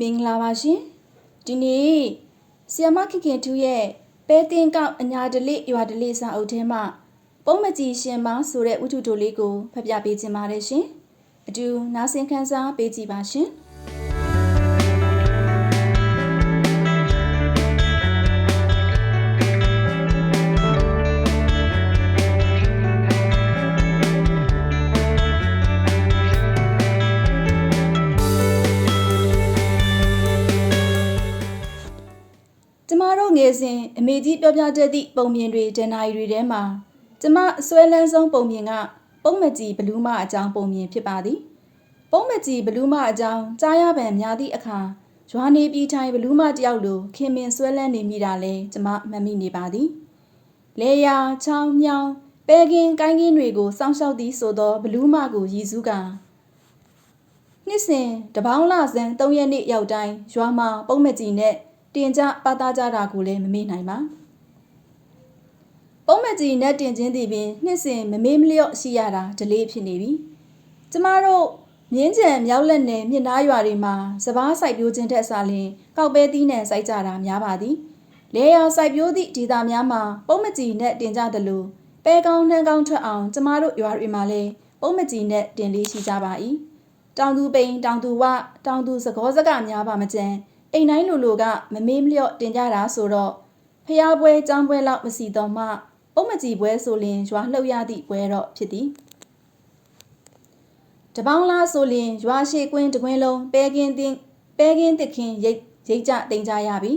မင်္ဂလာပါရှင်ဒီနေ့ဆီယမခင်ခင်ထူးရဲ့ပဲတင်ကောက်အညာဒလိရွာဒလိစာအုပ်ထဲမှာပုံမကြီးရှင်မဆိုတဲ့ဝတ္ထုတိုလေးကိုဖတ်ပြပေးခြင်းပါတယ်ရှင်အတူနားဆင်ခန်းစားပေးကြည့်ပါရှင် ယ်စဉ်အမေကြီးပြောပြတတ်သည့်ပုံမြင်တွေဒဏ္ဍာရီတွေထဲမှာကျမအစွဲလန်းဆုံးပုံမြင်ကပုံမကြီးဘလူးမအကြောင်းပုံမြင်ဖြစ်ပါသည်ပုံမကြီးဘလူးမအကြောင်းကြားရပံများသည့်အခါရွာနေပြည်ထိုင်ဘလူးမတယောက်လိုခင်မင်ဆွဲလန်းနေမိတာလဲကျမမှတ်မိနေပါသည်လေယာချောင်းမြောင်းပဲကင်းကိုင်းကင်းတွေကိုစောင့်ရှောက်သည်ဆိုသောဘလူးမကိုရည်စူးကနှစ်စဉ်တပေါင်းလဆန်း၃ရက်နေ့ရောက်တိုင်းရွာမှာပုံမကြီးနဲ့ တင်ကြပါသားကြတာကိုလည်းမမေ့နိုင်ပါပုံမကြီးနဲ့တင်ချင်းသည်ပင်နှစ်စဉ်မမေ့မလျော့ရှိရတာဒလေးဖြစ်နေပြီကျမတို့မြင်းကြံမြောက်လက်နယ်မြစ်နားရွာတွေမှာစပားစိုက်ပျိုးခြင်းထက်စာလျှင်ကောက်ပဲသီးနှံစိုက်ကြတာများပါသည်လေယာစိုက်ပျိုးသည့်ဒေသများမှာပုံမကြီးနဲ့တင်ကြသလိုပဲကောင်းနှမ်းကောင်းထွက်အောင်ကျမတို့ရွာတွေမှာလည်းပုံမကြီးနဲ့တင်လေးရှိကြပါ၏တောင်သူပိန်တောင်သူဝတောင်သူစကောစကများပါမကြမ်း အိမ်တိုင်းလူလူကမမေးမလျော့တင်ကြတာဆိုတော့ဖျားပွဲចောင်းပွဲလောက်မစီတော့မှပုံမကြီးပွဲဆိုလင်ရွာလှုပ်ရသည့်ပွဲတော့ဖြစ်သည်တပေါင်းလားဆိုလင်ရွာရှိကွင်းတကွင်းလုံးပဲကင်းတင်ပဲကင်းတစ်ခင်ရိတ်ရိတ်ကြတင်ကြရပြီ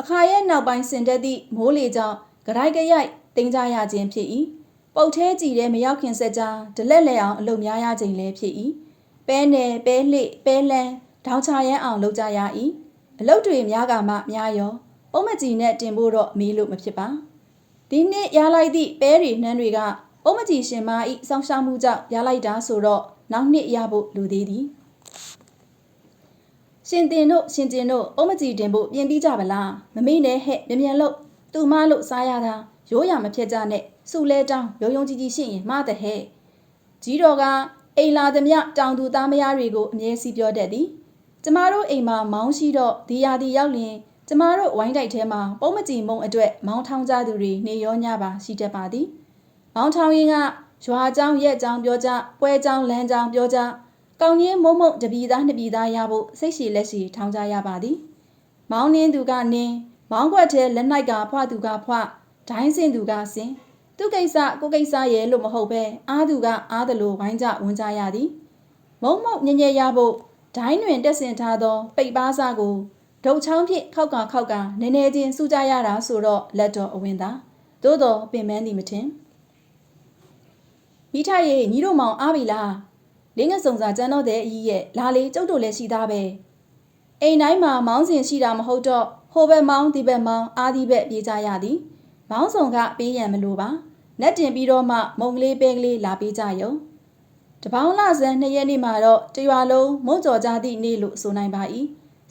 အခါရဲ့နောက်ပိုင်းစင်တက်သည့်မိုးလေကြောင့်ကြိုက်ကြရိုက်တင်ကြရခြင်းဖြစ်၏ပုတ်သေးကြည်တဲ့မရောက်ခင်ဆက်ကြားဒလက်လဲအောင်အလုပ်များရခြင်းလည်းဖြစ်၏ပဲနယ်ပဲလှပဲလန်းထောင်ချရန်အောင်လုပ်ကြရ၏ အလုတ်တွေများကမှများရောပုံမကြီးနဲ့တင်ဖို့တော့မေးလို့မဖြစ်ပါဒီနှစ်ရလိုက်သည့်ပဲတွေနှမ်းတွေကပုံမကြီးရှင်မဤစောင့်ရှောက်မှုကြောင့်ရလိုက်တာဆိုတော့နောက်နှစ်ရဖို့လူသေးသည်ရှင်တင်တို့ရှင်ကျင်တို့ပုံမကြီးတင်ဖို့ပြင်ပြီးကြပါလားမမေ့နဲ့ဟဲ့မြ мян လို့သူမလို့စားရတာရိုးရမဖြစ်ကြနဲ့စုလဲတောင်းရုံရုံကြီးကြီးရှိရင်မှားတဲ့ဟဲ့ကြီးတော်ကအိမ်လာသည်မြတောင်သူသားမယားတွေကိုအမြဲစီပြောတတ်သည် ကျမတို့အိမ်မှာမောင်းရှိတော့ဒီယာဒီရောက်လင်ကျမတို့ဝိုင်းတိုက်ထဲမှာပုံမကြည်မုံအတွက်မောင်းထောင်းကြသူတွေနေရောညပါရှိတတ်ပါသည်မောင်းထောင်းရင်ကရွာเจ้าရက်เจ้าပြောကြပွဲเจ้าလမ်းเจ้าပြောကြကောင်းကြီးမုံမုံတပီသားနှစ်ပီသားရဖို့စိတ်ရှည်လက်ရှည်ထောင်းကြရပါသည်မောင်းနှင်းသူကနင်းမောင်းခွက်ထဲလက်နိုင်ကဖွာသူကဖွာဒိုင်းစင်သူကစင်သူကိစ္စကိုကိစ္စရဲ့လို့မဟုတ်ပဲအားသူကအားသလိုဝိုင်းကြဝန်ကြရသည်မုံမုံညင်ညက်ရဖို့ ဒိုင်းတွင်တက်ဆင်ထားသော ပိတ်ပါးစားကိုဒုတ်ချောင်းဖြင့်ခောက်ကခောက်ကနည်းနည်းချင်းစူးကြရတာဆိုတော့လက်တော်အဝင်သာသို့တော်ပင်ပန်းသည်မထင်မိထရဲ့ညီတို့မောင်အားပြီလားလင်းငစုံစာကျန်းတော့တဲ့အကြီးရဲ့လာလေကျုပ်တို့လည်းရှိသားပဲအိမ်တိုင်းမှာမောင်းစင်ရှိတာမဟုတ်တော့ဟိုဘက်မောင်းဒီဘက်မောင်းအားဒီဘက်ပြေးကြရသည်မောင်းဆောင်ကပေးရန်မလိုပါလက်တင်ပြီးတော့မှမုံကလေးပဲကလေးလာပေးကြရုံ တပေါင်းလဆန်းနှစ်ရက်နေ့မှာတော့တရွာလုံးမုံကြော်ကြသည့်နေ့လို့ဆိုနိုင်ပါ၏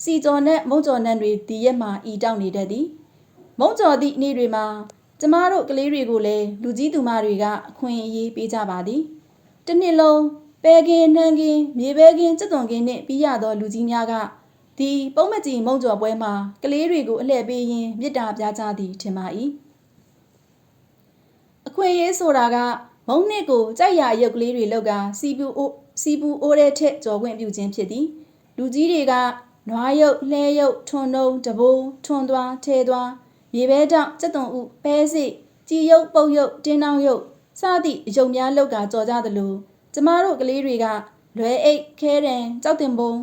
စီကြော်နဲ့မုံကြော်နှံတွေဒီရက်မှာဤတောက်နေတတ်သည်မုံကြော်သည့်နေ့တွေမှာကျမတို့ကလေးတွေကိုလည်းလူကြီးသူမတွေကအခွင့်အရေးပေးကြပါသည်တနှစ်လုံးပဲကင်းနှန်းကင်းမြေပဲကင်းစက်သွန်ကင်းနှင့်ပြီးရသောလူကြီးများကဒီပုံမကြီးမုံကြော်ပွဲမှာကလေးတွေကိုအလှည့်ပေးရင်းမြစ်တာပြကြသည်ထင်ပါ၏အခွင့်အရေးဆိုတာက မုံနှစ်ကိုကြိုက်ရရုပ်ကလေးတွေလောက်ကစီပူအိုစီပူအိုးတဲ့ထက်ကြော်ခွင့်ပြုခြင်းဖြစ်သည်လူကြီးတွေကနွားရုပ်လှဲရုပ်ထွန်တုံးတဘိုးထွန်သွားထဲသွားမြေပဲတောင်စက်သွန်ဥပဲစိကြည်ရုပ်ပုတ်ရုပ်တင်းတောင်ရုပ်စသည့်အယုံများလောက်ကကြော်ကြသလိုကျမတို့ကလေးတွေကလွယ်အိတ်ခဲတံကြောက်တင်ပုံ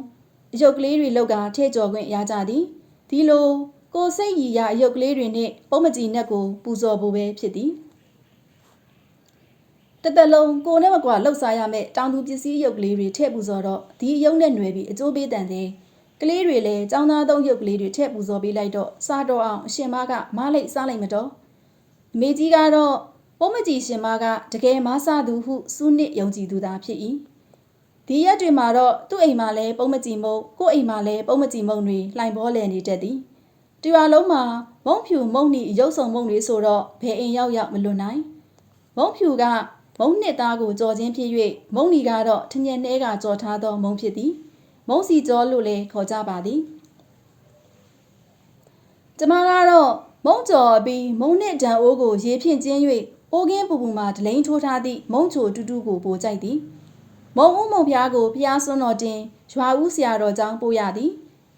အယုတ်ကလေးတွေလောက်ကထဲကြော်ခွင့်ရကြသည်ဒီလိုကိုစိတ်ရည်ရအယုတ်ကလေးတွေနဲ့ပုံမကြီးနက်ကိုပူဇော်ဖို့ပဲဖြစ်သည် တသက်လုံးကိုနဲ့မကွာလှုပ်ရှားရမယ့်တောင်သူပစ္စည်းရုပ်ကလေးတွေထည့်ပူဇော်တော့ဒီအယုံနဲ့ຫນွယ်ပြီးအကျိုးပေးတန်တဲ့ကလေးတွေလည်းចောင်းသားသုံးရုပ်ကလေးတွေထည့်ပူဇော်ပေးလိုက်တော့စားတော့အောင်အရှင်မကမလိုက်စားလိုက်မတော့အမေကြီးကတော့ပုံမကြီးရှင်မကတကယ်မဆသူဟုစူးနစ်ယုံကြည်သူသာဖြစ်၏ဒီရက်တွေမှာတော့သူ့အိမ်မှာလည်းပုံမကြီးမုံကို့အိမ်မှာလည်းပုံမကြီးမုံတွေလှိုင်ဘောလည်နေတတ်သည်တရွာလုံးမှာမုံဖြူမုံနီရုပ်ဆောင်မုံတွေဆိုတော့ဘယ်အိမ်ရောက်ရောက်မလွတ်နိုင်မုံဖြူက မုံနှစ်သားကိုကြော်ခြင်းဖြစ်၍မုံနီကတော့ထညက်နှဲကကြော်ထားသောမုံဖြစ်သည်မုံစီကြောလို့လည်းခေါ်ကြပါသည်ကျမကတော့မုံကျော်ပြီးမုံနဲ့ဒံအိုးကိုရေဖြင့်ကျင်း၍အိုးကင်းပူပူမှဒလိန်ထိုးထားသည့်မုံချိုတူတူကိုပိုကြိုက်သည်မုံဦးမုံဖျားကိုဖျားစွန်းတော်တင်ရွာဦးဆရာတော်ကြောင့်ပို့ရသည်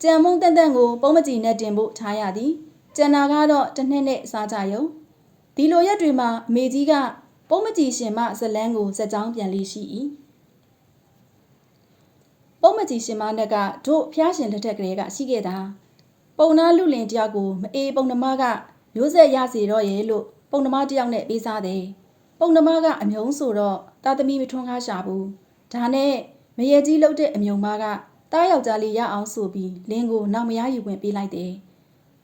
ကြံမုံတန်တန်ကိုပုံမကြည်နဲ့တင်ဖို့ထားရသည်ကျန်နာကတော့တစ်နှစ်နဲ့စားကြယုံဒီလိုရက်တွေမှာအမေကြီးက ပုံမကြည်ရှင်မဇလန်းကိုဇက်ကြောင်းပြန်လေးရှိ၏ပုံမကြည်ရှင်မနဲ့ကတို့ဖျားရှင်လက်ထက်ကလေးကရှိခဲ့တာပုံနာလူလင်တယောက်ကိုမအေးပုံနှမကမျိုးဆက်ရစီတော့ရဲ့လို့ပုံနှမတယောက်နဲ့ပေးစားတယ်ပုံနှမကအမြုံဆိုတော့တာသမီမထွန်းကားရှာဘူးဒါနဲ့မရေကြီးလှုပ်တဲ့အမြုံမကတားယောက်ျားလေးရအောင်ဆိုပြီးလင်းကိုနောက်မရယူဝင်ပေးလိုက်တယ်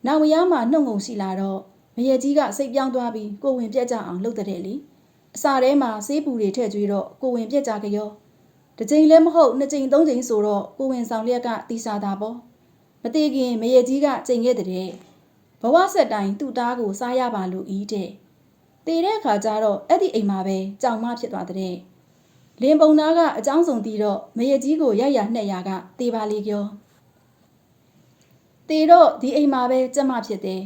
နောက်မရမှနှုတ်ငုံရှိလာတော့မရေကြီးကစိတ်ပြောင်းသွားပြီးကိုဝင်ပြက်ကြအောင်လှုပ်တဲ့လေအ စာထဲမှာဆေးပူတွေထည့်ကျွေးတော့ကိုဝင်ပြက်ကြကြောတစ်ချိန်လည်းမဟုတ်နှစ်ချိန်သုံးချိန်ဆိုတော့ကိုဝင်ဆောင်လျက်ကတီးစားတာပေါ့မသေးခင်မရေကြီးကချိန်ခဲ့တဲ့ဘဝဆက်တိုင်းသူ့သားကိုစားရပါလို့ဤတဲ့တည်တဲ့အခါကျတော့အဲ့ဒီအိမ်မှာပဲကြောင်မဖြစ်သွားတဲ့လင်းပုံသားကအကြောင်းစုံတီးတော့မရေကြီးကိုရိုက်ရနှက်ရကတေးပါလေကျော်တေတော့ဒီအိမ်မှာပဲကျမဖြစ်တယ်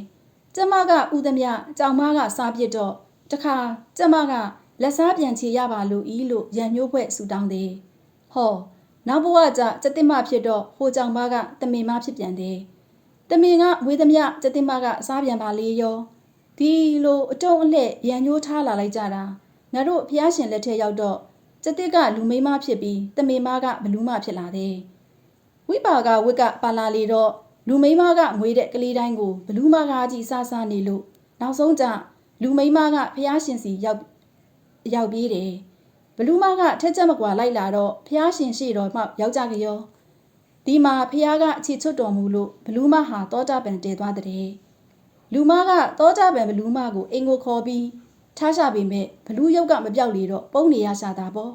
ကျမကဥသမြကြောင်မကစားပြစ်တော့တခါကျမက လက်စားပြန်ချေရပါလို့ဤလို့ရံမျိုးဖွဲ့ဆူတောင်းတယ်ဟောနောက်ဘဝကျစက်တင်မဖြစ်တော့ဟိုကြောင်မကတမင်မဖြစ်ပြန်တယ်တမင်ကဝေသမြစက်တင်မကစားပြန်ပါလေရောဒီလိုအတုံးအလှဲ့ရံညိုးထားလာလိုက်ကြတာငါတို့ဖျားရှင်လက်ထက်ရောက်တော့စက်တစ်ကလူမိန်းမဖြစ်ပြီးတမင်မကဘလူးမဖြစ်လာတယ်ဝိပါကဝစ်ကပါလာလေတော့လူမိန်းမကငွေတဲ့ကလေးတိုင်းကိုဘလူးမကကြီးစားစားနေလို့နောက်ဆုံးကျလူမိန်းမကဖျားရှင်စီရောက် ရောက်ပြေးတယ်ဘလူးမကထက်ချက်မကွာလိုက်လာတော့ဖျားရှင်ရှိတော်မှယောက်ျားကရောဒီမှာဖျားကအခြေချွတ်တော်မူလို့ဘလူးမဟာတောတာပန်တည်သွားတဲ့လူမကတောတာပန်ဘလူးမကိုအင်ကိုခေါ်ပြီးထားရှာပေမဲ့ဘလူးရုပ်ကမပြောက်လေတော့ပုံနေရရှာတာပေါ့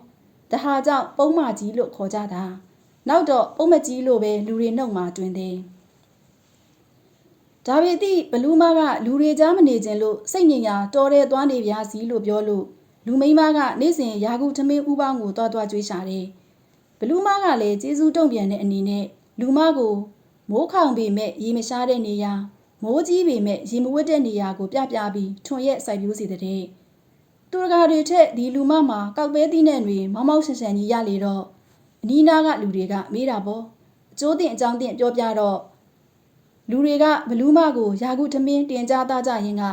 တဟာကြောင့်ပုံမကြီးလို့ခေါ်ကြတာနောက်တော့ပုံမကြီးလို့ပဲလူတွေနှုတ်မှာတွင်တယ်ဒါပေတိဘလူးမကလူတွေကြားမနေခြင်းလို့စိတ်ညစ်ညာတော်တဲ့သွားနေပြားစီလို့ပြောလို့ လူမိန်းမကနေ့စဉ်ယာကုထမင်းဥပေါင်းကိုတွားတွားကြွေးရှာတယ်ဘလူးမကလည်းကျေးဇူးတုံ့ပြန်တဲ့အနေနဲ့လူမကိုမိုးခေါင်ပေမဲ့ရေမရှားတဲ့နေရာမိုးကြီးပေမဲ့ရေမဝတ်တဲ့နေရာကိုပြပြပြီးထွန်ရက်စိုက်ပျိုးစီတဲ့သူတကာတွေထက်ဒီလူမမှာကောက်ပဲသီးနဲ့တွေမောင်းမောင်းဆန်ဆန်ကြီးရလေတော့အနီးနားကလူတွေကမေးတာပေါ့အကျိုးတင်အကြောင်းတင်ပြောပြတော့လူတွေကဘလူးမကိုယာကုထမင်းတင်ကြသားကြရင်က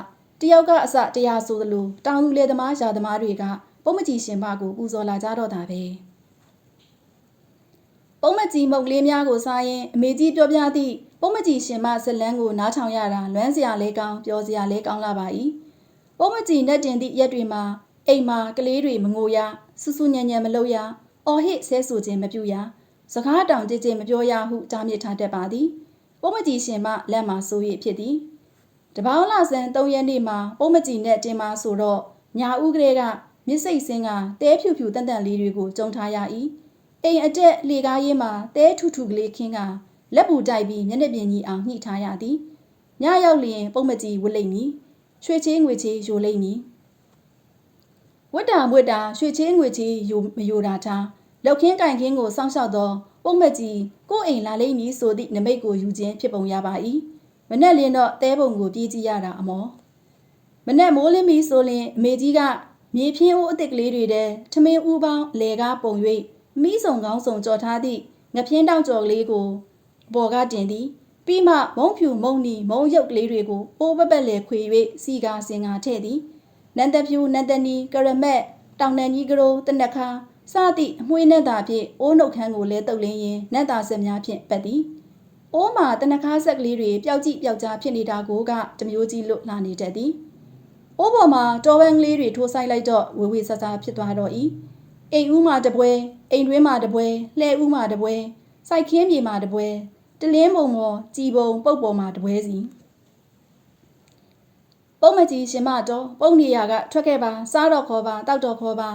တယောက်ကအစတရားဆိုသလိုတောင်လူလေသမားယာသမားတွေကပုံမကြီးရှင်မကိုပူဇော်လာကြတော့တာပဲပုံမကြီးမုတ်လေးများကိုစားရင်အမေကြီးပြောပြသည့်ပုံမကြီးရှင်မဇလန်းကိုနားထောင်ရတာလွမ်းစရာလဲကောင်းပြောစရာလဲကောင်းလာပါ၏ပုံမကြီးနဲ့တင်သည့်ရက်တွေမှာအိမ်မှာကလေးတွေမငိုရဆူဆူညံ့ညံ့မလုပ်ရအော်ဟစ်ဆဲဆူခြင်းမပြုရစကားတောင်ကြည်ကြည်မပြောရဟုတားမြစ်ထားတတ်ပါသည်ပုံမကြီးရှင်မလက်မှာဆိုရဖြစ်သည် တပေါင်းလာဆန်၃ရက်နေ့မှာပုံမကြီးနဲ့တင်မာဆိုတော့ညာဦးကလေးကမြစ်စိတ်စင်းကတဲဖြူဖြူတန်တန်လေးတွေကိုကြုံထားရ၏အိမ်အတက်လေကားရေးမှာတဲထူထူကလေးခင်းကလက်ပူတိုက်ပြီးမျက်နှာပြင်ကြီးအောင်ညှိထားရသည်ညရောက်လျင်ပုံမကြီးဝတ်လိမ့်မည်ရွှေချင်းငွေချေးယိုလိမ့်မည်ဝတ်တာမွတ်တာရွှေချင်းငွေချေးယိုမယိုတာထားလောက်ခင်းကင်ခင်းကိုစောင့်ရှောက်သောပုံမကြီးကိုအိမ်လာလိမ့်မည်ဆိုသည့်နမိတ်ကိုယူခြင်းဖြစ်ပုံရပါ၏ မနဲ့လင်းတော့တဲပုံကိုပြေးကြည့်ရတာအမောမနဲ့မိုးလင်းပြီဆိုရင်အမေကြီးကမြေဖြင်းဦးအစ်စ်ကလေးတွေတဲ့ထမင်းဦးပေါင်းလေကားပုံ၍မိစုံကောင်းစုံကြော်ထားသည့်ငပြင်းတောက်ကြော်ကလေးကိုပေါ်ကတင်သည်ပြီးမှမုံဖြူမုံနီမုံရုပ်ကလေးတွေကိုအိုးပပက်လေခွေ၍စီကာစင်ကာထည့်သည်နန္တဖြူနန္တနီကရမက်တောင်နန်ကြီးကရိုးတနက်ခါစသည့်အမွှေးနဲ့သာဖြင့်အိုးနှုတ်ခမ်းကိုလဲတုပ်လင်းရင်နတ်သာဆက်များဖြင့်ပတ်သည် အိုးမှာတနခါဆက်ကလေးတွေပျောက်ကြည့်ပျောက်ကြားဖြစ်နေတာကိုကတမျိုးကြီးလွတ်လာနေတတ်သည်။အိုးပေါ်မှာတော်ပန်းကလေးတွေထိုးဆိုင်လိုက်တော့ဝေဝေဆဆဖြစ်သွားတော့၏။အိမ်ဦးမှာတပွဲအိမ်တွင်းမှာတပွဲလှဲဦးမှာတပွဲစိုက်ခင်းမြေမှာတပွဲတလင်းပုံပေါ်ကြည်ပုံပုတ်ပေါ်မှာတပွဲစီပုံမကြီးရှင်မတော်ပုံနေရကထွက်ခဲ့ပါစားတော့ခေါ်ပါတောက်တော့ခေါ်ပါ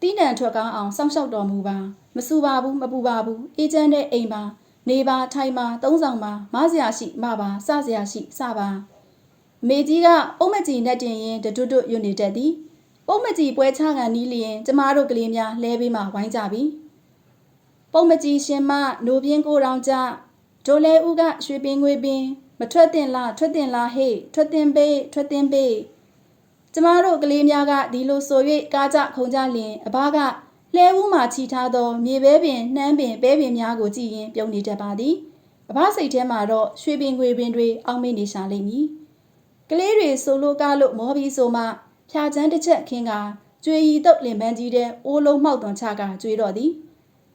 တီးနံထွက်ကောင်းအောင်စောင့်ရှောက်တော်မူပါမစူပါဘူးမပူပါဘူးအေးချမ်းတဲ့အိမ်ပါ နေပါထိုင်ပါသုံးဆောင်ပါမစရာရှိမပါစစရာရှိစပါမေကြီးကပုံမကြီးနဲ့တင်ရင်တတွတ်တွတ်ရွနေတတ်သည်ပုံမကြီးပွဲချခံနီးလျင်ကျမတို့ကလေးများလဲပေးမှဝိုင်းကြပြီပုံမကြီးရှင်မနိုပြင်းကိုတောင်ကြဒိုလဲဦးကရွှေပင်ငွေပင်မထွက်တင်လားထွက်တင်လားဟေးထွက်တင်ပေးထွက်တင်ပေးကျမတို့ကလေးများကဒီလိုဆို၍ကားကြခုံကြလျင်အဘက လှဲဦးမှချီထားသောမြေပဲပင်နှမ်းပင်ပဲပင်များကိုကြည့်ရင်ပြုံးနေတတ်ပါသည်အဘစိတ်ထဲမှာတော့ရွှေပင်ငွေပင်တွေအောင်းမေးနေရှာလိမ့်မည်ကလေးတွေဆိုလိုကားလို့မောပြီးဆိုမှဖြာချမ်းတစ်ချက်ခင်းကကျွေရီတုတ်လင်ပန်းကြီးတဲ့အိုးလုံးမှောက်သွန်ချကကျွေးတော့သည်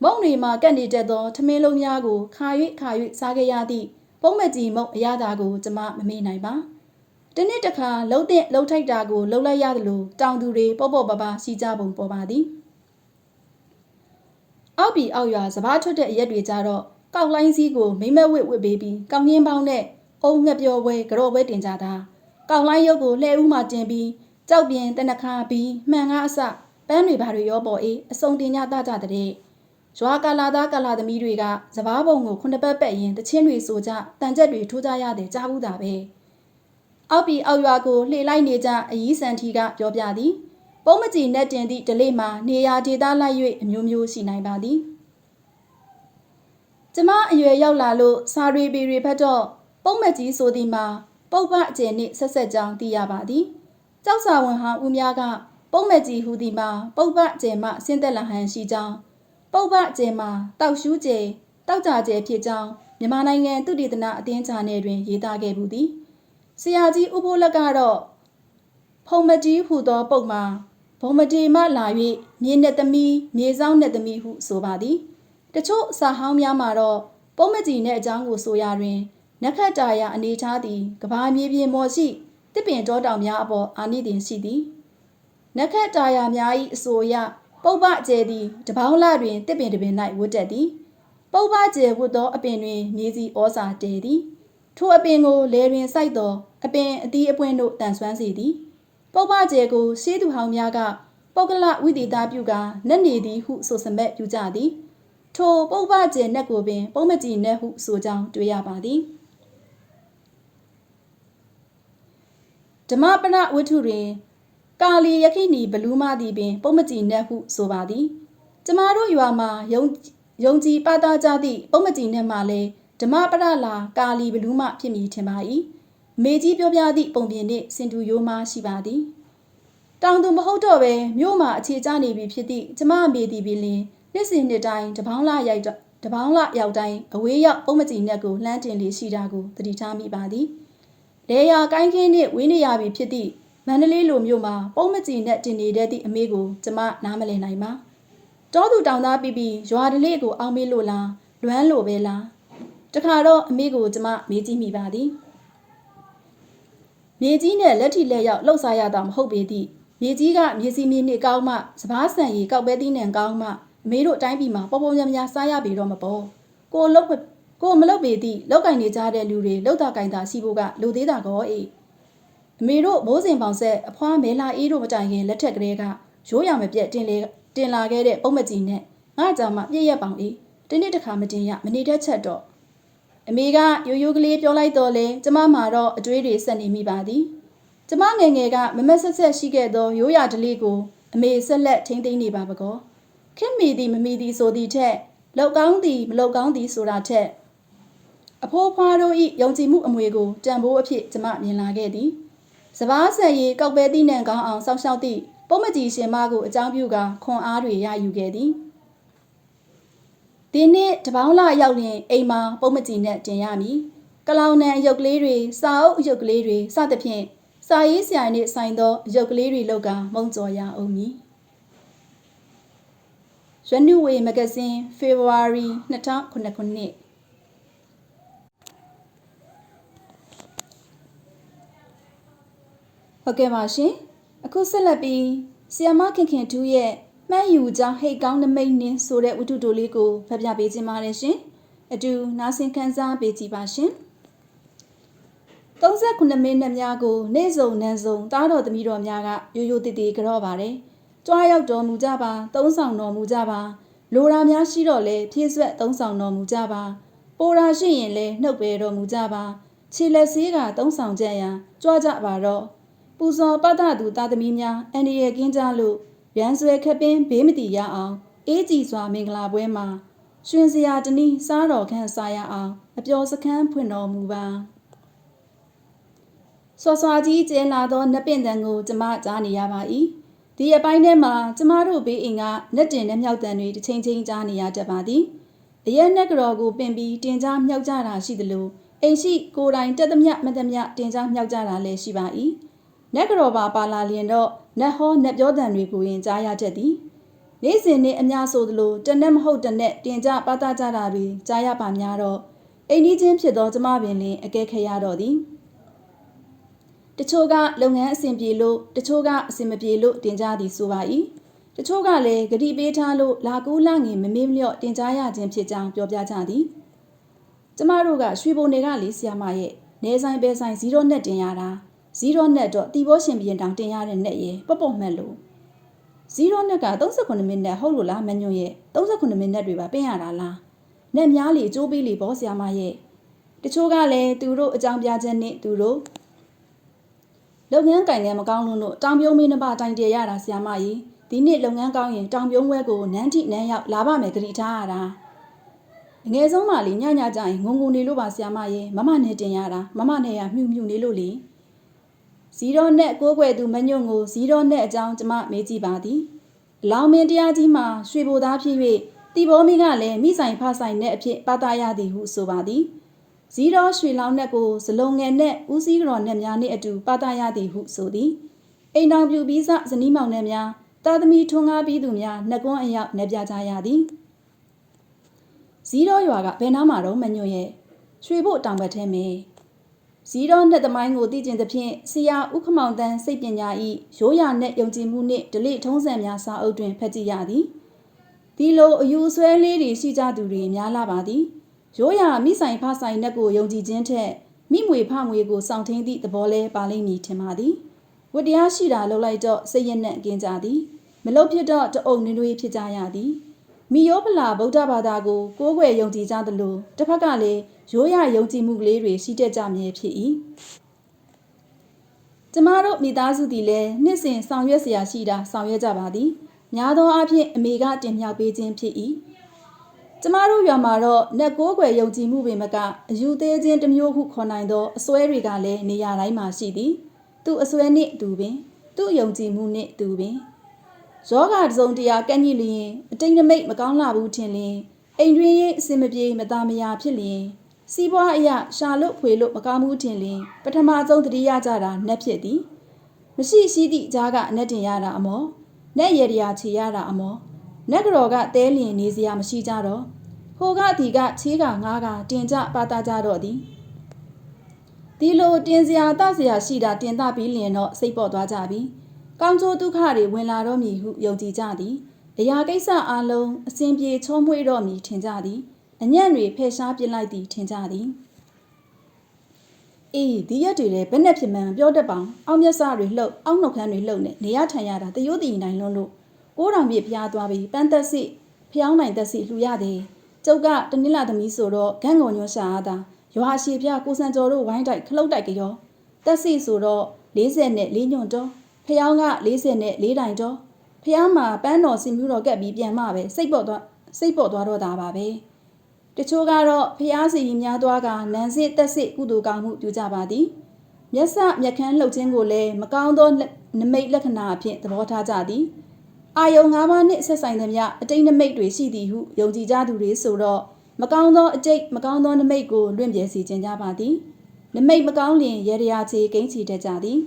မုံတွေမှာကပ်နေတတ်သောထမင်းလုံးများကိုခါ၍ခါ၍စားခဲ့ရသည့်ပုံမကြီးမုံအရသာကိုကျမမမေ့နိုင်ပါ။ဒီနေ့တခါလှုပ်တဲ့လှုပ်ထိုက်တာကိုလှုပ်လိုက်ရသလိုတောင်သူတွေပေါ့ပေါ့ပါပါရှိကြပုံပေါ်ပါသည်။ အောက်ပြီးအောက်ရွာစပားထွက်တဲ့အရက်တွေကြတော့ကောက်လိုင်းစည်းကိုမိမ့်မက်ဝစ်ဝစ်ပေးပြီးကောင်းရင်းပေါင်းနဲ့အုံငှက်ပြော်ဝဲကြော်ဝဲတင်ကြတာ။ကောက်လိုင်းရုပ်ကိုလှဲဦးမှတင်ပြီးကြောက်ပြင်းတနခါပြီးမှန်ကားအစပန်းတွေဘာတွေရောပေါ်အေးအစုံတင်ကြတကြတဲ့ရွာကာလာသားကာလာသမီးတွေကစပားပုံကိုခုနှစ်ပတ်ပက်ရင်တချင်းတွေဆိုကြတန်ကြက်တွေထိုးကြရတဲ့ကြားဘူးတာပဲအောက်ပြီးအောက်ရွာကိုလှေလိုက်နေကြအကြီးစံထီကပြောပြသည် ပုံမကြီးနဲ့တင်သည့်ဒလိမှာနေရာဒေသလိုက်၍အမျိုးမျိုးရှိနိုင်ပါသည်ကျမအရွယ်ရောက်လာလို့စာရီပီရီဖတ်တော့ပုံမကြီးဆိုသည်မှာပုပ္ပအကျယ်နှင့်ဆက်ဆက်ကြောင်းသိရပါသည်ကြောက်စာဝန်ဟောင်းဦးများကပုံမကြီးဟူသည်မှာပုပ္ပအကျယ်မှဆင်းသက်လာဟန်ရှိကြောင်းပုပ္ပကျဲမှာတောက်ရှူးကျဲတောက်ကြကျဲဖြစ်ကြောင်းမြန်မာနိုင်ငံသူတည်တနာအတင်းချာနယ်တွင်ရေးသားခဲ့မှုသည်ဆရာကြီးဥဖိုးလက်ကတော့ဖုံမကြီးဟူသောပုတ်မှာ ဘုံမတီမှလာ၍မြေနဲ့သမီးမြေဆောင်နဲ့သမီးဟုဆိုပါသည်တချို့စာဟောင်းများမှာတော့ပုံမကြီးနဲ့အကြောင်းကိုဆိုရတွင်နက္ခတ္တာယအနေထားသည်ကဘာမြေပြင်မော်ရှိတစ်ပင်တောတောင်များအပေါ်အာနိသင်ရှိသည်နက္ခတ္တာယများ၏အဆိုအရပုပ္ပကျဲသည်တပေါင်းလာတွင်တစ်ပင်တစ်ပင်၌ဝတ်တက်သည်ပုပ္ပကျဲဝတ်သောအပင်တွင်မြေစီဩစာတည်သည်ထိုအပင်ကိုလေတွင်စိုက်သောအပင်အသီးအပွင့်တို့တန်ဆွမ်းစေသည် ပုပ္ပကျဲကိုရှေးသူဟောင်းများကပုဂ္ဂလဝိသေသပြုကနက်နေသည်ဟုဆိုစမဲ့ပြုကြသည်ထိုပုပ္ပကျဲနက်ကိုပင် ပုံမကြည်နက်ဟုဆိုကြောင်းတွေ့ရပါသည်ဓမ္မပနဝတ္ထုတွင်ကာလီယခိနီဘလူးမသည်ပင် ပုံမကြည်နက်ဟုဆိုပါသည်ကျမတို့ရွာမှာယုံယုံကြည်ပါတာကြသည့်ပုံမကြည်နက်မှလည်းဓမ္မပရလာကာလီဘလူးမဖြစ်မည်ထင်ပါ၏ မေကြီးပြောပြသည့်ပုံပြင်နှင့်စင်တူရိုးမှရှိပါသည်တောင်သူမဟုတ်တော့ပဲမြို့မှာအခြေကျနေပြီဖြစ်သည့်ကျမအမေသည်ပင်လင်နှစ်စဉ်နှစ်တိုင်းတပေါင်းလာရိုက်တပေါင်းလာရောက်တိုင်းအဝေးရောက်ပုံမကြည်နက်ကိုလှမ်းတင်လေးရှိတာကိုသတိထားမိပါသည်လေယာကိုင်းခင်းနှင့်ဝင်းနေရပြီဖြစ်သည့်မန္တလေးလိုမျိုးမှာပုံမကြည်နဲ့တင်နေတဲ့သည့်အမေကိုကျမနားမလည်နိုင်ပါတောသူတောင်သားပြီးပြီးရွာဒလေးကိုအောင်းမေးလို့လားလွမ်းလို့ပဲလားတခါတော့အမေကိုကျမမေးကြည့်မိပါသည် မြေကြီးနဲ့လက်ထိလက်ရောက်လှုပ်ရှားရတာမဟုတ်ပေသည့်မြေကြီးကမြေစီမြေနှစ်ကောင်းမှစပားဆန်ရီကောက်ပဲသီးနှံကောင်းမှအမေတို့အတိုင်းပြည်မှာပေါ်ပေါ်များများစားရပြီတော့မပေါ်ကိုလုတ်ကိုမလုတ်ပေသည့်လောက်ကင်နေကြတဲ့လူတွေလောက်တာကင်တာရှိဖို့ကလူသေးတာကောအေးအမေတို့ဘိုးစဉ်ပေါင်ဆက်အဖွားမဲလာအေးတို့မတိုင်ခင်လက်ထက်ကလေးကရိုးရမပြက်တင်လေတင်လာခဲ့တဲ့ပုံမကြီးနဲ့ငါကြောင့်မှပြည့်ရက်ပေါင်အေးတနေ့တစ်ခါမတင်ရမနေတဲ့ချက်တော့ အမေကရိုးရိုးကလေးပြောလိုက်တော့လေကျမမှာတော့အတွေးတွေဆက်နေမိပါသည်ကျမငယ်ငယ်ကမမက်ဆက်ဆက်ရှိခဲ့သောရိုးရာဓလေ့ကိုအမေဆက်လက်ထိမ့်သိမ်းနေပါပကောခင်မီသည်မမီသည်ဆိုသည့်ထက်လောက်ကောင်းသည်မလောက်ကောင်းသည်ဆိုတာထက်အဖိုးဖွားတို့၏ယုံကြည်မှုအမွေကိုတန်ဖိုးအဖြစ်ကျမမြင်လာခဲ့သည်။စပားဆန်ရီကောက်ပဲသည့်နှံကောင်းအောင်စောင့်ရှောက်သည့်ပုံမကြီးရှင်မကိုအကြောင်းပြုကခွန်အားတွေရယူခဲ့သည် ဒီနေ့တပေါင်းလာရောက်ရင်အိမ်မှာပုံမကြီးနဲ့တင်ရမည်ကလောင်နံအယုတ်ကလေးတွေစာအုပ်အယုတ်ကလေးတွေစသဖြင့်စာရေးဆရာနှင့်ဆိုင်သောအယုတ်ကလေးတွေလောက်ကမုံကြော်ရအောင်မည်ရနုဝေမဂဇင်းဖေဖော်ဝါရီ2009ခုနှစ်ဟုတ်ကဲ့ပါရှင်အခုဆက်လက်ပြီးဆီယမခင်ခင်ထူးရဲ့ မှတ်ယူကြောင်းဟိတ်ကောင်းနမိတ်နင်းဆိုတဲ့ဝတ္ထုတိုလေးကိုဖတ်ပြပေးခြင်းပါတယ်ရှင်အတူနားဆင်ခန်းစားပေးကြပါရှင်39မိနစ်များကိုနေ့စုံနန်းစုံတားတော်သမီးတော်များကရိုးရိုးတည်တည်ကြော့ပါတယ်ကြွားရောက်တော်မူကြပါသုံးဆောင်တော်မူကြပါလိုရာများရှိတော့လဲဖြည့်ဆွက်သုံးဆောင်တော်မူကြပါပိုရာရှိရင်လဲနှုတ်ပေတော်မူကြပါခြေလက်စည်းကသုံးဆောင်ကြရန်ကြွားကြပါတော့ပူဇော်ပတ္တသူသားသမီးများအန္တရာယ်ကင်းကြလို့ ရန်ဆွဲခပင်းဘေးမတီရအောင်အေးကြည်စွာမင်္ဂလာပွဲမှာရွှင်စရာတနည်းစားတော်ခန့်စားရအောင်အပျော်စခန်းဖွင့်တော်မူပါစွာစွာကြီးကျဲလာသောနတ်ပင်တန်ကိုကျမကြားနေရပါ၏ဒီအပိုင်းထဲမှာကျမတို့ဘေးအိမ်ကနတ်တင်နဲ့မြောက်တန်တွေတစ်ချိန်ချင်းကြားနေရတတ်ပါသည်အရက်နက်ကတော်ကိုပင်ပြီးတင်ကြားမြောက်ကြတာရှိသလိုအိမ်ရှိကိုယ်တိုင်တက်သမျှမတ်သမျှတင်ကြားမြောက်ကြတာလည်းရှိပါ၏ နက်ကတော်ပါပါလာလျင်တော့နတ်ဟောနတ်ပြောတန်တွေကိုရင်ကြားရတတ်သည်နေ့စဉ်နဲ့အများဆိုသလိုတနက်မဟုတ်တနက်တင်ကြပါတာကြတာတွေကြားရပါများတော့အိမ်ကြီးချင်းဖြစ်သောကျမပင်လင်အကဲခဲရတော့သည်တချို့ကလုပ်ငန်းအဆင်ပြေလို့တချို့ကအဆင်မပြေလို့တင်ကြသည်ဆိုပါ၏တချို့ကလည်းဂတိပေးထားလို့လာကူးလာငင်မမေးမလျော့တင်ကြရခြင်းဖြစ်ကြောင်းပြောပြကြသည်ကျမတို့ကရွှေဘုံတွေကလေးဆီယာမရဲ့နေဆိုင်ပဲဆိုင်0နဲ့တင်ရတာ 0နဲ့တော့တီဘောရှင်ပြင်တောင်တင်ရတဲ့နဲ့ရဲ့ပေါ့ပေါ့မှတ်လို့0နဲ့က38မိနစ်ဟုတ်လို့လားမညွန့်ရဲ့38မိနစ်တွေပါပြင်ရတာလားနဲ့များလေအကျိုးပေးလေဘောဆီယာမရဲ့တချို့ကလည်းသူတို့အကြောင်းပြချက်နဲ့သူတို့လုပ်ငန်းကင်လည်းမကောင်းလို့လို့တောင်ပြုံးမင်းနှစ်ပါးတိုင်တရရတာဆရာမကြီးဒီနေ့လုပ်ငန်းကောင်းရင်တောင်ပြုံးဝဲကိုနန်းထိနန်းရောက်လာပါမယ်ကြည်ထားရတာအငယ်ဆုံးမှလေညညကြရင်ငုံငုံနေလို့ပါဆရာမကြီးမမနဲ့တင်ရတာမမနဲ့ရမြူမြူနေလို့လေ ဇီရောနဲ့ကိုးကွယ်သူမညွန့်ကိုဇီရောနဲ့အကြောင်းကျမမေးကြည့်ပါသည်အလောင်းမင်းတရားကြီးမှာရွှေဘိုသားဖြစ်၍တီဘောမင်းကလည်းမိဆိုင်ဖဆိုင်နဲ့အဖြစ်ပါတာရသည်ဟုဆိုပါသည်ဇီရောရွှေလောင်းနဲ့ကိုဇလုံငယ်နဲ့ဦးစည်းကြော်နဲ့များနှင့်အတူပါတာရသည်ဟုဆိုသည်အိမ်တော်ပြူပြီးစဇနီးမောင်နဲ့များတာသမီထွန်းကားပြီးသူများနှကွန်းအရောက်နေပြကြရသည်ဇီရောရွာကဘယ်နားမှာတော့မညွန့်ရဲ့ရွှေဖို့တောင်ဘက်ထဲမှာ ဇီရောနဲ့သမိုင်းကိုသိကျင်သဖြင့်ဆရာဥခမောင်တန်းစိတ်ပညာဤရိုးရာနဲ့ယုံကြည်မှုနှင့်ဒလိထုံးစံများစာအုပ်တွင်ဖတ်ကြည့်ရသည်ဒီလိုအယူဆွဲလေးတွေရှိကြသူတွေများလာပါသည်ရိုးရာမိဆိုင်ဖဆိုင်နဲ့ကိုယုံကြည်ခြင်းထက်မိမွေဖမွေကိုစောင့်ထင်းသည့်သဘောလဲပါလိမ့်မည်ထင်ပါသည်ဝတ္တရားရှိတာလှုပ်လိုက်တော့စိတ်ရနဲ့အကင်းကြသည်မလုတ်ဖြစ်တော့တအုံနွေးနွေးဖြစ်ကြရသည်မိယောဖလာဗုဒ္ဓဘာသာကိုကိုးကွယ်ယုံကြည်ကြသလိုတစ်ဖက်ကလည်း ရိုးရာယုံကြည်မှုကလေးတွေရှိတတ်ကြမြဲဖြစ်၏ကျမတို့မိသားစုသည်လည်းနှစ်စဉ်ဆောင်ရွက်เสียရှိတာဆောင်ရွက်ကြပါသည်များသောအားဖြင့်အမေကတင်မြှောက်ပေးခြင်းဖြစ်၏ကျမတို့ရွာမှာတော့နက်ကိုးကွယ်ယုံကြည်မှုပင်မကအယူသေးခြင်းတစ်မျိုးဟုခေါ်နိုင်သောအစွဲတွေကလည်းနေရာတိုင်းမှာရှိသည်သူအစွဲနှင့်သူပင်သူယုံကြည်မှုနှင့်သူပင်ယောဂတစ်စုံတရာကန့်ညစ်လျင်အတိတ်နမိတ်မကောင်းလာဘူးထင်လျင်အိမ်တွင်းရေးအစင်မပြေမသားမယာဖြစ်လျင် စီးပွားအရာရှာလို့ဖွေလို့မကောင်းမှုထင်လျင်ပထမဆုံးတတိယကြတာနှက်ဖြစ်သည်မရှိရှိသည့်ကြားကအနက်တင်ရတာအမောနက်ရရရာချီရတာအမောနက်ကတော်ကတဲလျင်နေစရာမရှိကြတော့ဟိုကဒီကချေးကငားကတင်ကြပါတာကြတော့သည်ဒီလိုတင်စရာတစရာရှိတာတင်သပြီးလျင်တော့စိတ်ပေါ်သွားကြပြီကောင်းကျိုးဒုက္ခတွေဝင်လာတော့မည်ဟုယုံကြည်ကြသည်အရာကိစ္စအလုံးအစဉ်ပြေချုံးမွေးတော့မည်ထင်ကြသည် အညံ့တွေဖယ်ရှားပြစ်လိုက်သည်ထင်ကြသည်အေးဒီရက်တွေလည်းဘယ်နဲ့ဖြစ်မှန်းပြောတတ်ပါအောင်မျက်စတွေလှုပ်အောက်နှုတ်ခမ်းတွေလှုပ်နေနေရထိုင်ရတာတရိုးတည်နိုင်လွန်းလို့ကိုးတော်မြစ်ဖျားသွားပြီးပန်းသက်စီဖျောင်းနိုင်သက်စီလှူရသည်ကျုပ်ကတနင်္လာသမီးဆိုတော့ဂန့်ကုန်ညွှန်းရှာရတာရွာရှိပြကိုစံကျော်တို့ဝိုင်းတိုက်ခလုတ်တိုက်ကြောသက်စီဆိုတော့40နဲ့4ညွန့်တော့ဖျောင်းက40နဲ့4တိုင်တော့ဖျားမှာပန်းတော်စင်မျိုးတော်ကပ်ပြီးပြန်မှပဲစိတ်ပေါ်သွားစိတ်ပေါ်သွားတော့တာပါပဲတ ချို့ကတော့ဖျားစီကြီးများသွားကနန်းစစ်တက်စစ်ကုသိုလ်ကောင်းမှုပြုကြပါသည်မျက်စမျက်ခမ်းလှုပ်ခြင်းကိုလည်းမကောင်းသောနမိတ်လက္ခဏာအဖြစ်သဘောထားကြသည်အာယုံ၅ပါးနှင့်ဆက်ဆိုင်သမျှအတိတ်နမိတ်တွေရှိသည်ဟုယုံကြည်ကြသူတွေဆိုတော့မကောင်းသောအကျိတ်မကောင်းသောနမိတ်ကိုလွင့်ပြဲစီခြင်းကြပါသည်နမိတ်မကောင်းလျင်ရေရရာချေကိန်းချီတတ်ကြသည်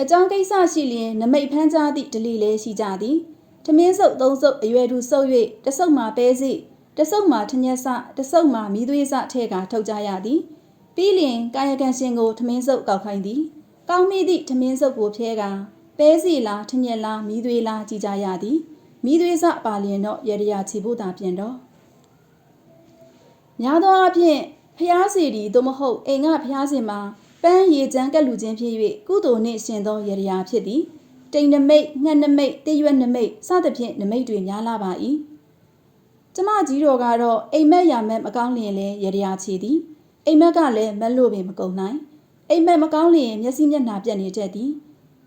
အကြောင်းကိစ္စရှိလျင်နမိတ်ဖမ်းကြသည့်ဒလီလည်းရှိကြသည်ထမင်းစုပ်သုံးစုပ်အရွယ်သူစုပ်၍တဆုပ်မှာပဲစီ တဆုပ်မှာထညက်စတဆုပ်မှာမီးသွေးစထဲကထုတ်ကြရသည်ပြီးလျင်ကာယကံရှင်ကိုထမင်းစုပ်ကောက်ခိုင်းသည်ကောင်းမိသည့်ထမင်းစုပ်ကိုဖျဲကပဲစီလားထညက်လားမီးသွေးလားကြည်ကြရသည်မီးသွေးစပါလျင်တော့ရရချီဖို့သာပြင်တော့များသောအားဖြင့်ဖျားစီဒီသို့မဟုတ်အိမ်ကဖျားစင်မှာပန်းရည်ချမ်းကက်လူချင်းဖြစ်၍ကုသိုလ်နှင့်ရှင်သောရရဖြစ်သည်တိမ်နမိတ်ငှက်နမိတ်တရွက်နမိတ်စသဖြင့်နမိတ်တွေများလာပါ၏ ကျမကြီးတော်ကတော့အိမ်မက်ရမက်မကောင်းလျင်လဲရရချီသည်အိမ်မက်ကလည်းမက်လို့ပင်မကုန်နိုင်အိမ်မက်မကောင်းလျင်မျက်စိမျက်နှာပြက်နေတတ်သည်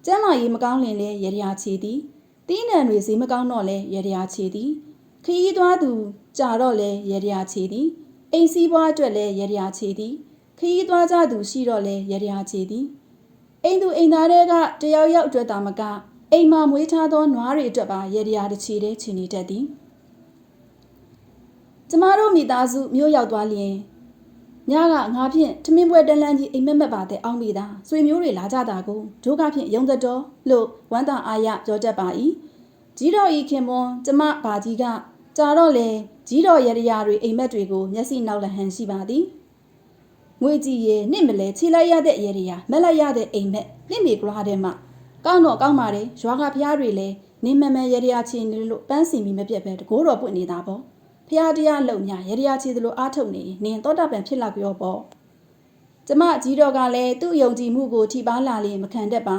ကျမ်းမာရေးမကောင်းလင်လဲရရချေသည်တီးနှံတွေဈေးမကောင်းတော့လဲရရချေသည်ခရီးသွားသူကြာတော့လဲရရချေသည်အိမ်စည်းပွားအတွက်လဲရရချေသည်ခရီးသွားကြသူရှိတော့လဲရရချေသည်အိမ်သူအိမ်သားတွေကတယောက်ယောက်အတွက်သာမကအိမ်မှာမွေးထားသောနွားတွေအတွက်ပါရရတစ်ချီတဲ့ချီနေတတ်သည် ကျမတို့မိသားစုမြို့ရောက်သွားလျင်ညကငါဖြင့်ထမင်းပွဲတန်းလန်းကြီးအိမ်မက်မက်ပါတဲ့အောင်းမိတာဆွေမျိုးတွေလာကြတာကိုဒုကဖြင့်ရုံသက်တော်လို့ဝမ်းသာအားရပြောတတ်ပါ၏ကြီးတော်ဤခင်မွန်ကျမဘာကြီးကကြာတော့လေကြီးတော်ရရရာတွေအိမ်မက်တွေကိုမျက်စိနောက်လဟန်ရှိပါသည်ငွေကြည့်ရဲ့နှစ်မလဲခြေလိုက်ရတဲ့ရရရာမက်လိုက်ရတဲ့အိမ်မက်နှစ်မီကလာတဲ့မှကောင်းတော့ကောင်းပါတယ်ရွာကဖျားတွေလည်းနေမမဲရရရာချင်းနေလို့ပန်းစီမီမပြတ်ပဲတကိုးတော်ပွင့်နေတာပေါ့ ဖျားတရားလုံညာရရရာချီသလိုအားထုတ်နေရင်နင်သောတာပန်ဖြစ်လာကြောပေါ့ကျမကြီးတော်ကလည်းသူ့ယုံကြည်မှုကိုထိပါလာလေမခံတတ်ပါ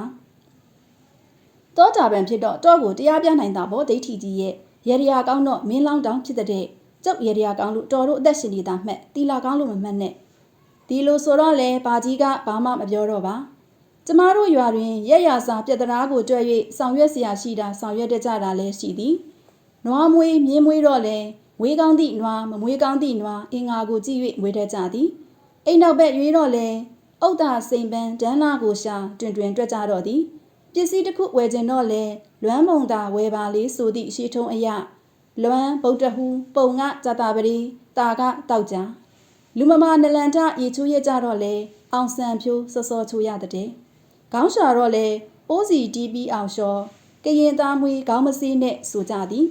သောတာပန်ဖြစ်တော့တော့ကိုတရားပြနိုင်တာပေါ့ဒိဋ္ဌိကြီးရဲ့ရရရာကောင်းတော့မင်းလောင်းတောင်းဖြစ်တဲ့ကျုပ်ရရရာကောင်းလို့တော်တို့အသက်ရှင်နေတာမှတ်တီလာကောင်းလို့မမှတ်နဲ့ဒီလိုဆိုတော့လေဘာကြီးကဘာမှမပြောတော့ပါကျမတို့ရွာတွင်ရက်ရစာပြက်တရားကိုတွေ့၍ဆောင်ရွက်เสียရှိတာဆောင်ရွက်တတ်ကြတာလည်းရှိသည်နွားမွေးမြင်းမွေးတော့လေ မွေးကောင်းသည့်နွားမမွေးကောင်းသည့်နွားအင်္ဂါကိုကြည့်၍မွေးတတ်ကြသည်အိမ်နောက်ဘက်ရွေးတော့လေဥဒ္ဒါစိန်ပန်းဒန်းလာကိုရှာတွင်တွင်တွက်ကြတော့သည်ပစ္စည်းတစ်ခုဝယ်ခြင်းတော့လေလွမ်းမုံတာဝယ်ပါလေးဆိုသည့်ရှေးထုံးအရာလွမ်းဗုဒ္ဓဟူပုံငါဇာတာပရိတာကတောက်ကြလူမမာနလန်ထရေချိုးရကြတော့လေအောင်ဆန်ဖြိုးစောစောချိုးရတဲ့ခေါင်းရှာတော့လေအိုးစီတီးပြီးအောင်လျှော်ကရင်သားမွေးခေါင်းမစည်းနဲ့ဆိုကြသည်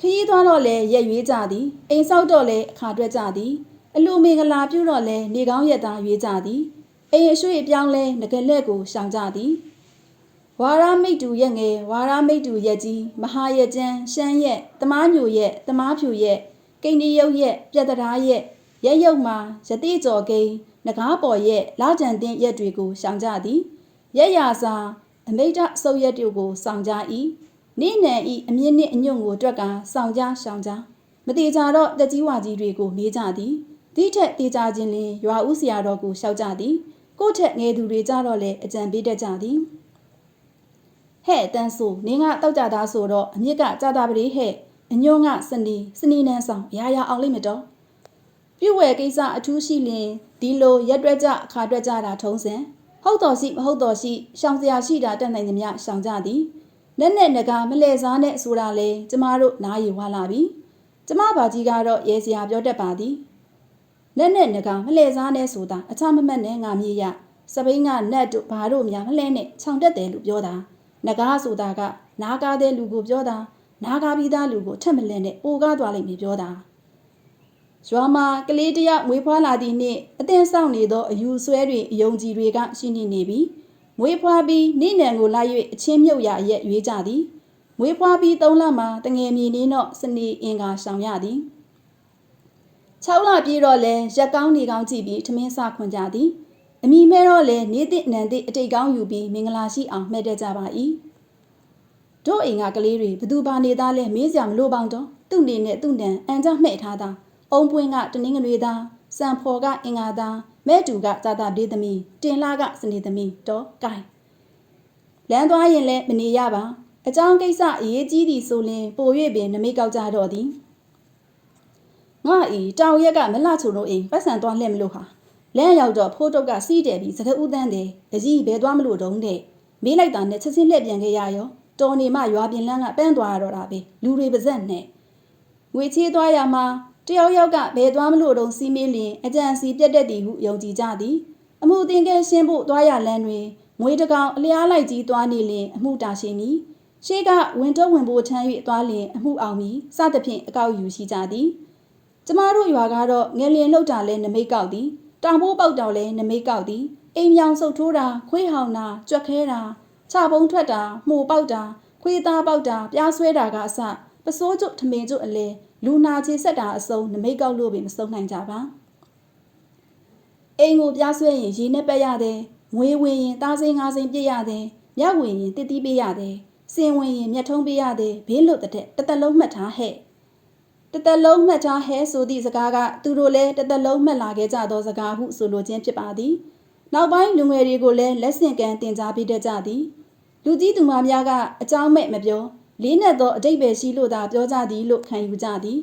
ခရီးသွားတော့လဲရက်ရွေးကြသည်အိမ်ဆောက်တော့လဲအခါတွက်ကြသည်အလူမင်္ဂလာပြုတော့လဲနေကောင်းရက်သားရွေးကြသည်အိမ်အရွှေ့အပြောင်းလဲငကလက်ကိုရှောင်ကြသည်ဝါရမိတ်တူရက်ငယ်ဝါရမိတ်တူရက်ကြီးမဟာရက်ကျန်းရှမ်းရက်တမားညိုရက်တမားဖြူရက်ကိန်းဒီရုပ်ရက်ပြက်တရားရက်ရက်ရုပ်မှာရတိကျော်ကိန်းငကားပေါ်ရက်လာကြံတင်ရက်တွေကိုရှောင်ကြသည်ရက်ရာစာအမိတ်တဆုပ်ရက်တွေကိုစောင့်ကြ၏ နိနန်ဤအမြင့်နှင့်အညွန့်ကိုတွက်ကစောင့်ကြရှောင်ကြမတိကြတော့တက်ကြီးဝါကြီးတွေကိုမေးကြသည်ဒီထက်တေးကြခြင်းလင်ရွာဦးဆရာတော်ကိုရှောက်ကြသည်ကို့ထက်ငယ်သူတွေကြတော့လေအကြံပေးတတ်ကြသည်ဟဲ့တန်းဆိုနင်းကတောက်ကြသားဆိုတော့အမြစ်ကကြာတာပရိဟဲ့အညွန့်ကစနီစနီနန်းဆောင်ရာရာအောင်လိမ့်မတော်ပြုတ်ဝဲကိစ္စအထူးရှိလင်ဒီလိုရက်တွက်ကြအခါတွက်ကြတာထုံးစံဟုတ်တော်ရှိမဟုတ်တော်ရှိရှောင်စရာရှိတာတက်နိုင်သမျှရှောင်ကြသည် လက်နဲ့ငကာမလဲစားနဲ့ဆိုတာလေကျမတို့နားရဝလာပြီကျမဘာကြီးကတော့ရဲစရာပြောတတ်ပါသည်လက်နဲ့ငကာမလဲစားနဲ့ဆိုတာအချမမတ်နဲ့ငါမြေရစပိန်ကနတ်တို့ဘာတို့များမလဲနဲ့ခြောင်တက်တယ်လို့ပြောတာငကားဆိုတာကနားကားတဲ့လူကိုပြောတာနားကားပြီးသားလူကိုထက်မလဲနဲ့ပိုကားသွားလိမ့်မယ်ပြောတာရွာမှာကလေးတယောက်မွေးဖွားလာသည့်နေ့အသင်ဆောင်နေသောအယူဆွဲတွေအယုံကြည်တွေကရှိနေနေပြီ မွေးဖွားပြီးနေနံကိုလိုက်၍အချင်းမြုပ်ရရက်ရွေးကြသည်မွေးဖွားပြီး၃လမှတငယ်မြေနေတော့စနေအင်္ဂါရှောင်ရသည်6လပြည့်တော့လဲရက်ကောင်းနေကောင်းကြည့်ပြီးထမင်းစခွန်ကြသည်အမိမဲတော့လဲနေသည့်နံသည့်အတိတ်ကောင်းယူပြီးမင်္ဂလာရှိအောင်မှဲ့တဲ့ကြပါ၏တို့အိမ်ကကလေးတွေဘသူပါနေသားလဲမေးစရာမလိုပေါင်းတော့သူ့နေနဲ့သူ့နံအန်ကြမှဲ့ထားတာအုံပွင့်ကတနင်္ဂနွေသားစံဖော်ကအင်္ဂါသား မဲတူကဇာတာဒေးသမီးတင်လာကစနေသမီးတော့ကိုင်လမ်းသွားရင်လည်းမနေရပါအကြောင်းကိစ္စအရေးကြီးသည်ဆိုရင်ပို၍ပင်နမိတ်ကောက်ကြတော့သည်ငါဤတောင်ရက်ကမလှချုံတို့အိမ်ပတ်စံသွားလှဲ့မလို့ဟာလမ်းရောက်တော့ဖိုးတုတ်ကစီးတယ်ပြီးစကဦးတန်းတယ်အကြီးဘဲသွားမလို့တုံးတဲ့မေးလိုက်တာနဲ့ချက်ချင်းလှည့်ပြန်ခဲ့ရရောတော်နေမှရွာပြင်လန်းကပန်းသွားရတော့တာပဲလူတွေပါဇက်နဲ့ငွေချေးသွားရမှာ တယောက်ယောက်ကဘယ်သွားမလို့တုံးစီးမေးလျင်အကြံစီပြက်တက်သည်ဟုယုံကြည်ကြသည်အမှုတင်ကဲရှင်းဖို့သွားရလန်းတွင်မွေးတကောင်အလျားလိုက်ကြီးသွားနေလင်အမှုတာရှိမည်ရှေးကဝင်တော့ဝင်ဖို့ထမ်း၍သွားလင်အမှုအောင်မည်စသဖြင့်အကောက်ယူရှိကြသည်ကျမတို့ရွာကတော့ငလျင်လှုပ်တာလဲနမိတ်ကောက်သည်တောင်ပိုးပေါက်တော်လဲနမိတ်ကောက်သည်အိမ်မြောင်ဆုပ်ထိုးတာခွေးဟောင်တာကြွက်ခဲတာခြပုံးထွက်တာမှုပေါက်တာခွေးသားပေါက်တာပြားဆွဲတာကအစပစိုးကျွတ်ထမင်ကျွတ်အလဲ လူနာချေဆက်တာအစုံနမိတ်ကောက်လို့ပင်မစုံနိုင်ကြပါအိမ်ကိုပြားဆွဲရင်ရေနဲ့ပက်ရတယ်ငွေဝင်ရင်သားစိမ်းငါးစိမ်းပြည့်ရတယ်မြက်ဝင်ရင်တစ်တီးပေးရတယ်စင်ဝင်ရင်မျက်ထုံးပေးရတယ်ဘေးလွတ်တဲ့တသက်လုံးမှတ်ထားဟဲ့တသက်လုံးမှတ်ထားဟဲဆိုသည့်စကားကသူတို့လည်းတသက်လုံးမှတ်လာခဲ့ကြသောစကားဟုဆိုလိုခြင်းဖြစ်ပါသည်နောက်ပိုင်းလူငယ်တွေကိုလည်းလက်ဆင့်ကမ်းတင် जा ပေးတတ်ကြသည်လူကြီးသူမများကအကြောင်းမဲ့မပြော လေးနက်သောအတိတ်ပဲရှိလို့သာပြောကြသည်လို့ခံယူကြသည်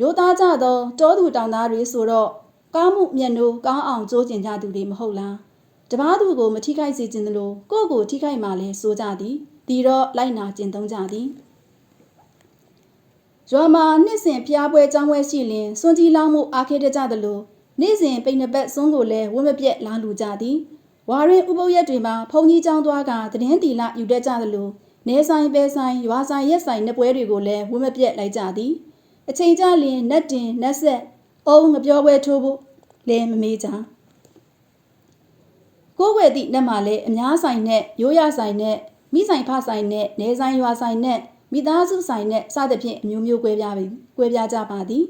ရိုးသားကြသောတောသူတောင်သားတွေဆိုတော့ကောင်းမှုမျက်နှိုးကောင်းအောင်ကြိုးကျင်ကြသူတွေမဟုတ်လားတပားသူကိုမထိခိုက်စေခြင်းသလိုကိုယ့်ကိုထိခိုက်မှလည်းစိုးကြသည်ဒီတော့လိုက်နာကျင့်သုံးကြသည်ရွာမှာနှစ်စဉ်ဖျားပွဲចောင်းပွဲရှိလင်စွန်ကြီးလောင်းမှုအားခဲတကြသလိုနေ့စဉ်ပိန်နပတ်စွန်းကိုလည်းဝတ်မပြက်လာလူကြသည်ဝါရင်ဥပုပ်ရက်တွေမှာဖုန်ကြီးចောင်းသွားကသတင်းတီလာယူတတ်ကြသလို နေဆိုင်ပဲဆိုင်ရွာဆိုင်ရက်ဆိုင်နှစ်ပွဲတွေကိုလည်းဝတ်မပြက်လိုက်ကြသည်အချိန်ကြလင်နတ်တင်နတ်ဆက်အုံငပြောပွဲထိုးဖို့လည်းမမေးကြကိုယ်ွယ်သည့်နတ်မှာလည်းအများဆိုင်နဲ့ရိုးရဆိုင်နဲ့မိဆိုင်ဖဆိုင်နဲ့နေဆိုင်ရွာဆိုင်နဲ့မိသားစုဆိုင်နဲ့စသဖြင့်အမျိုးမျိုးကွဲပြားပြီကွဲပြားကြပါသည်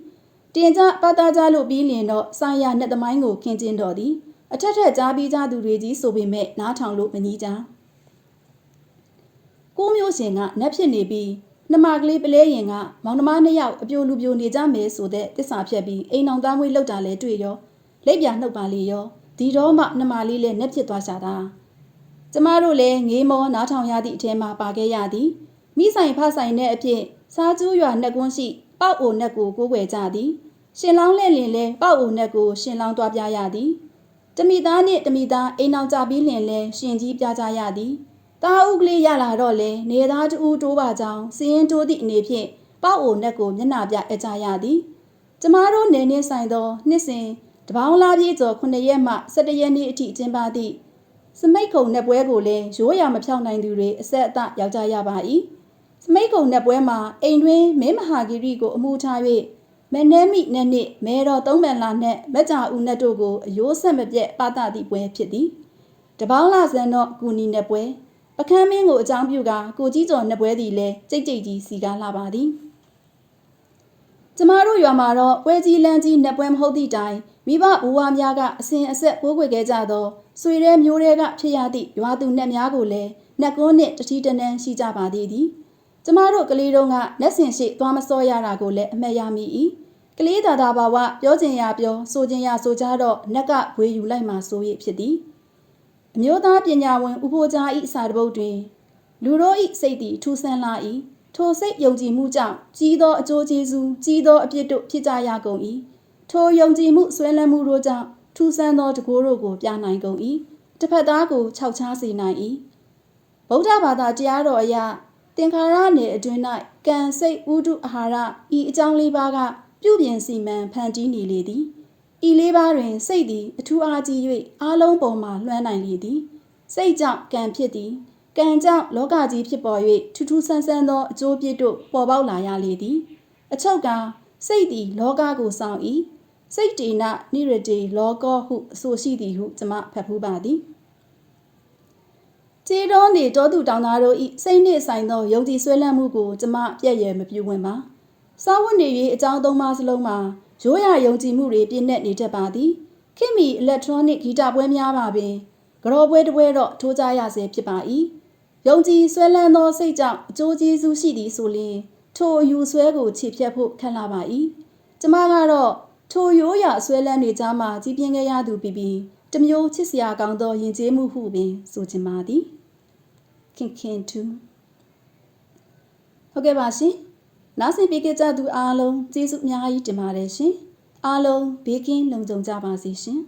တင်ကြပတ်သားကြလို့ပြီးလင်တော့ဆိုင်ရနှက်သမိုင်းကိုခင်းကျင်းတော်သည်အထက်ထက်ကြားပြီးကြသူတွေကြီးဆိုပေမဲ့နားထောင်လို့မငြီးကြ ကိုမျိုးရှင်ကနတ်ဖြစ်နေပြီးနှမကလေးပလဲရင်ကမောင်နှမနှစ်ယောက်အပြိုလူပြိုနေကြမယ်ဆိုတဲ့တစ္ဆာဖြတ်ပြီးအိမ်အောင်သားမွေးလောက်တာလဲတွေ့ရောလက်ပြနှုတ်ပါလေရောဒီတော့မှနှမလေးလည်းနက်ဖြစ်သွားရှာတာကျမတို့လည်းငေးမောနားထောင်ရသည့်အထဲမှာပါခဲ့ရသည်မိဆိုင်ဖဆိုင်တဲ့အဖြစ်စားကျူးရွာနှက်ကွန်းရှိပေါက်အိုနှက်ကိုကိုးကွယ်ကြသည်ရှင်လောင်းလဲ့လင်လဲပေါက်အိုနှက်ကိုရှင်လောင်းသွားပြရသည်တမိသားနှင့်တမိသားအိမ်အောင်ကြပြီးလင်လဲရှင်ကြီးပြကြရသည် တာအုပ်ကလေးရလာတော့လေနေသားတူတိုးပါကြောင်းစည်ရင်တိုးသည့်အနေဖြင့်ပေါက်အိုနှက်ကိုမျက်နှာပြအကြရသည်ကျမတို့နေနေဆိုင်သောနှစ်စဉ်တပေါင်းလားပြေးကျော်9ရက်မှ17ရက်နေ့အထိကျင်းပသည့်စမိတ်ခုံနှက်ပွဲကိုလည်းရိုးရာမဖြောင်းနိုင်သူတွေအဆက်အသရောက်ကြရပါ၏စမိတ်ခုံနှက်ပွဲမှာအိမ်တွင်မင်းမဟာဂီရီကိုအမှုထား၍မနဲမိနဲ့နှင့်မဲတော်သုံးပန်လာနှင့်မကြဦးနှက်တို့ကိုအယိုးဆက်မပြတ်ပသသည့်ပွဲဖြစ်သည်တပေါင်းလာစံတော့ကူနီနှက်ပွဲ ပကန်းမင်းကိုအကြောင်းပြုကာကိုကြီးကျော်နှက်ပွဲသည်လည်းကြိတ်ကြိတ်ကြီးစီကားလာပါသည်ကျမတို့ရွာမှာတော့ပွဲကြီးလန်းကြီးနှက်ပွဲမဟုတ်သည့်တိုင်မိဘဘဝများကအစဉ်အဆက်ကိုးကွယ်ခဲ့ကြသောဆွေရဲမျိုးတွေကဖြစ်ရသည့်ရွာသူနှက်များကိုလည်းနှက်ကွန်းနှင့်တတိတနန်းရှိကြပါသေးသည်ကျမတို့ကလေးတို့ကလက်ဆင်ရှိသွားမစောရတာကိုလည်းအမှတ်ရမိ၏ကလေးသာသာဘာဝပြောချင်ရပြောဆိုချင်ရဆိုကြတော့နက်ကဝေယူလိုက်မှဆိုရဖြစ်သည် အမျိုးသားပညာဝင်ဥပိုလ်ကြားဤစာတပုတ်တွင် လူတို့ဤစိတ်သည်ထူးဆန်းလာ၏ထိုစိတ်ယုံကြည်မှုကြောင့်ကြီးသောအကျိုးကျေးဇူးကြီးသောအပြစ်တို့ဖြစ်ကြရကုန်၏ထိုယုံကြည်မှုဆွဲလန်းမှုတို့ကြောင့်ထူးဆန်းသောတကိုးတို့ကိုပြနိုင်ကုန်၏တစ်ဖက်သားကိုခြောက်ခြားစေနိုင်၏ဗုဒ္ဓဘာသာတရားတော်အရသင်္ခါရနယ်အတွင်း၌ကံစိတ်ဥဒုအာဟာရဤအကြောင်းလေးပါးကပြုပြင်စီမံဖန်တီးနေလေသည် ဤလေးပါးတွင် စိတ်သည် အထူးအားကြီး၍အားလုံးပေါ်မှလွှမ်းနိုင်လေသည်စိတ်ကြောင့်ကံဖြစ်သည်ကံကြောင့်လောကကြီးဖြစ်ပေါ်၍ထူးထူးဆန်းဆန်းသောအကျိုးပြစ်တို့ပေါ်ပေါက်လာရလေသည် အချုပ်ကစိတ်သည် လောကကိုဆောင်၏စိတ်တေနနိရတေလောကောဟုအဆိုရှိသည်ဟုကျွန်မဖတ်ဖူးပါသည်ခြေတော်နေတောသူတောင်သားတို့ဤစိတ်နှင့်ဆိုင်သောယုံကြည်ဆွဲလန်းမှုကိုကျွန်မပြည့်ရမပြုဝင်ပါစားဝတ်နေ၍အကြောင်းသုံးပါးစလုံးမှာ ရိုးရာယုံကြည်မှုတွေပြည့်နှက်နေတတ်ပါသည်ခင်မီအီလက်ထရောနစ်ဂီတပွဲများပါပင်ကြောပွဲတစ်ပွဲတော့ထိုးကြရစေဖြစ်ပါ၏ယုံကြည်ဆွဲလန်းသောစိတ်ကြောင့်အကျိုးကျေးဇူးရှိသည်ဆိုလျှင်ထိုအယူဆွဲကိုခြေဖြတ်ဖို့ခံလာပါ၏ကျမကတော့ထိုရိုးရာဆွဲလန်းနေကြမှာကြီးပြင်းခဲ့ရသူပြီးပြီးတမျိုးချစ်စရာကောင်းသောယဉ်ကျေးမှုဟုပင်ဆိုချင်ပါသည်ခင်ခင်တူဟုတ်ကဲ့ပါရှင် နားဆင်ပေးကြသူအားလုံးကျေးဇူးအများကြီးတင်ပါတယ်ရှင်အားလုံးဘေးကင်းလုံခြုံကြပါစေရှင်